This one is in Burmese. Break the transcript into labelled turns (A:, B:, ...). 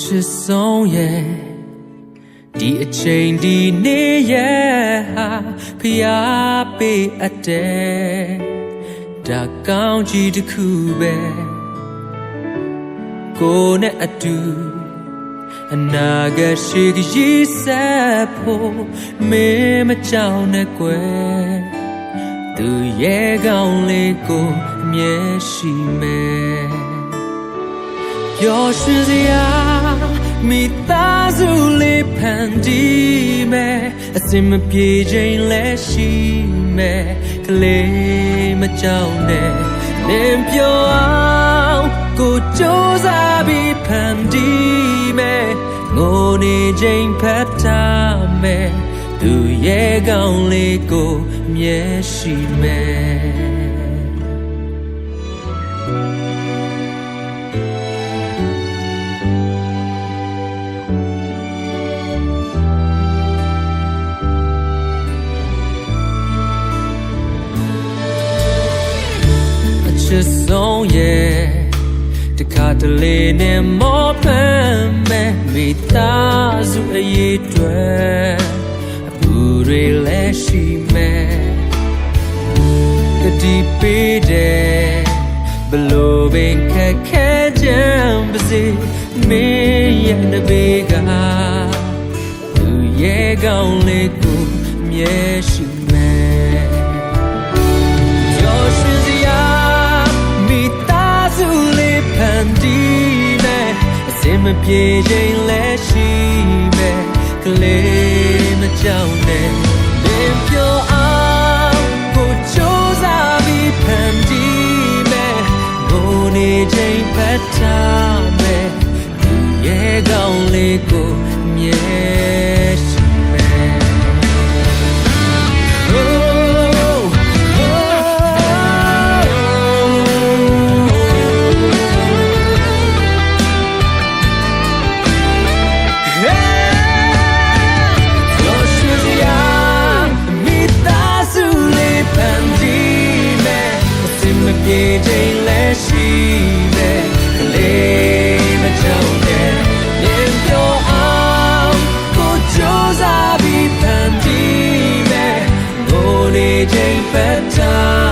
A: ချစ်ဆုံးရဲ့ဒီအချိန်ဒီနေ့ရဲ့ဟာဖျားပေးအပ်တယ်ဒါကောင်းကြီးတစ်ခုပဲကိုနဲ့အတူအနာဂတ်ရှိခရီးဆက်ဖို့မင်းမကြောက်နဲ့ကွယ်သူရဲ့ကောင်းလေးကိုအမြဲရှိမယ် ပျော်ရွှင်စရာမိသားစုလေးဖန်တီးမယ်အစင်မပြေခြင်းလည်းရှိမယ်ကလေးမကြောက်နဲ့လင်းပြောအောင်ကိုစူးစားပြီးဖန်တီးမယ်ငိုနေ ခြင်းဖတ်ထားမယ်သူရဲ့ကောင်းလေးကိုအမြဲရှိမယ်အချစ်ဆုံးရဲ့တခါတလေနဲ့မောပန်းမဲ့မိသားစုအရေးတွေ့အပူတွေလည်းရှိမဲ့ကတိပေးတယ်ဘလို့ပင်ခက်ခဲကြံပါစေမင်းရဲ့နဘေးကသူရဲ့ကောင်းလေးကိုအမြဲရှိ မပြေခြင်းလည်းရှိမယ်ကလေးမကြောက်နဲ့လင်းပြောအောင်ကိုစူးစားပြီးဖန်တီးမယ်ငိုနေခြင်းဖတ်ထားမယ်သူရဲ့ကောင်းလေးကို ချိန်လည်းရှိတယ်ကလေးမချောင်းတဲ့မြင်ပြောအောင်ကိုကြိုးစားပြီးဖန်တီးမယ်ငိုနေချိန်ပတ်တာ